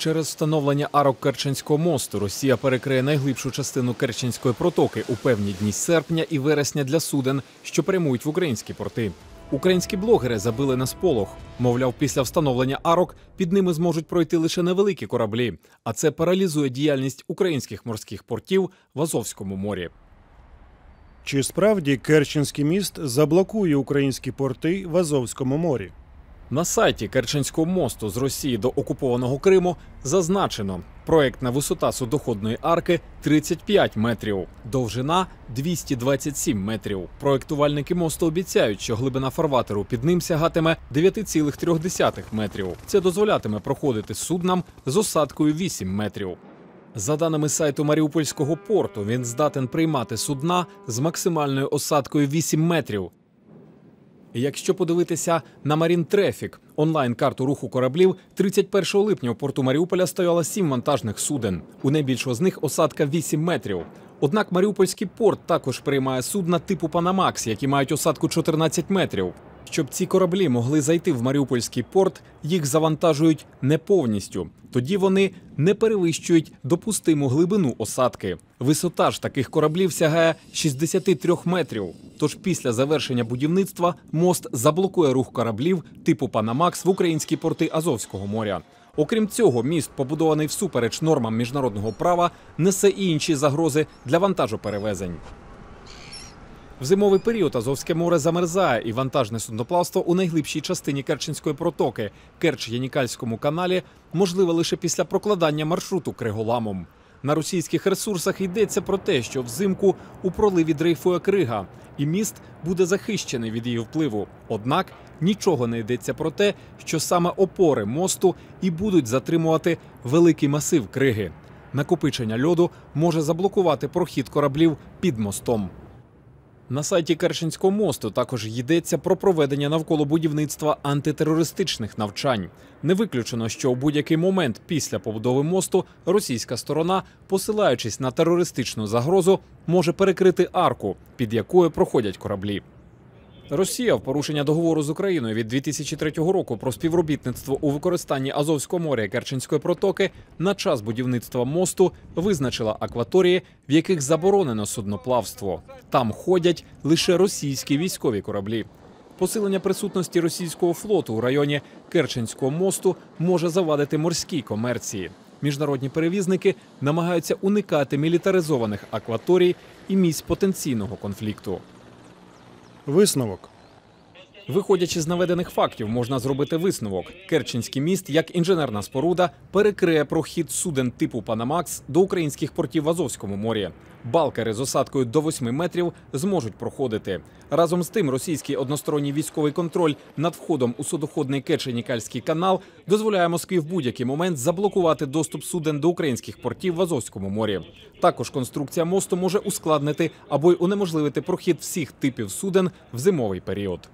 Через встановлення арок Керченського мосту Росія перекриє найглибшу частину Керченської протоки у певні дні серпня і вересня для суден, що прямують в українські порти. Українські блогери забили на сполох. Мовляв, після встановлення арок під ними зможуть пройти лише невеликі кораблі, а це паралізує діяльність українських морських портів в Азовському морі. Чи справді Керченський міст заблокує українські порти в Азовському морі? На сайті Керченського мосту з Росії до окупованого Криму зазначено, проектна висота судоходної арки 35 метрів, довжина 227 метрів. Проектувальники мосту обіцяють, що глибина фарватеру під ним сягатиме 9,3 метрів. Це дозволятиме проходити суднам з осадкою 8 метрів. За даними сайту Маріупольського порту, він здатен приймати судна з максимальною осадкою 8 метрів. Якщо подивитися на Marine Traffic, онлайн-карту руху кораблів, 31 липня у порту Маріуполя стояло сім вантажних суден. У найбільшого з них осадка 8 метрів. Однак Маріупольський порт також приймає судна типу Панамакс, які мають осадку 14 метрів. Щоб ці кораблі могли зайти в Маріупольський порт, їх завантажують не повністю. Тоді вони не перевищують допустиму глибину осадки. Висота ж таких кораблів сягає 63 метрів. Тож після завершення будівництва мост заблокує рух кораблів типу Панамакс в українські порти Азовського моря. Окрім цього, міст, побудований всупереч нормам міжнародного права, несе і інші загрози для вантажоперевезень. В зимовий період Азовське море замерзає, і вантажне судноплавство у найглибшій частині Керченської протоки Керч-Янікальському каналі можливе лише після прокладання маршруту Криголамом. На російських ресурсах йдеться про те, що взимку у проливі дрейфує крига, і міст буде захищений від її впливу. Однак нічого не йдеться про те, що саме опори мосту і будуть затримувати великий масив криги. Накопичення льоду може заблокувати прохід кораблів під мостом. На сайті Керченського мосту також йдеться про проведення навколо будівництва антитерористичних навчань. Не виключено, що у будь-який момент після побудови мосту російська сторона, посилаючись на терористичну загрозу, може перекрити арку, під якою проходять кораблі. Росія в порушення договору з Україною від 2003 року про співробітництво у використанні Азовського моря Керченської протоки на час будівництва мосту визначила акваторії, в яких заборонено судноплавство. Там ходять лише російські військові кораблі. Посилення присутності російського флоту у районі Керченського мосту може завадити морській комерції. Міжнародні перевізники намагаються уникати мілітаризованих акваторій і місць потенційного конфлікту. Висновок. Виходячи з наведених фактів, можна зробити висновок: Керченський міст, як інженерна споруда, перекриє прохід суден типу Панамакс до українських портів в Азовському морі. Балкери з осадкою до 8 метрів зможуть проходити. Разом з тим, російський односторонній військовий контроль над входом у судоходний Керченікальський канал дозволяє Москві в будь-який момент заблокувати доступ суден до українських портів в Азовському морі. Також конструкція мосту може ускладнити або й унеможливити прохід всіх типів суден в зимовий період.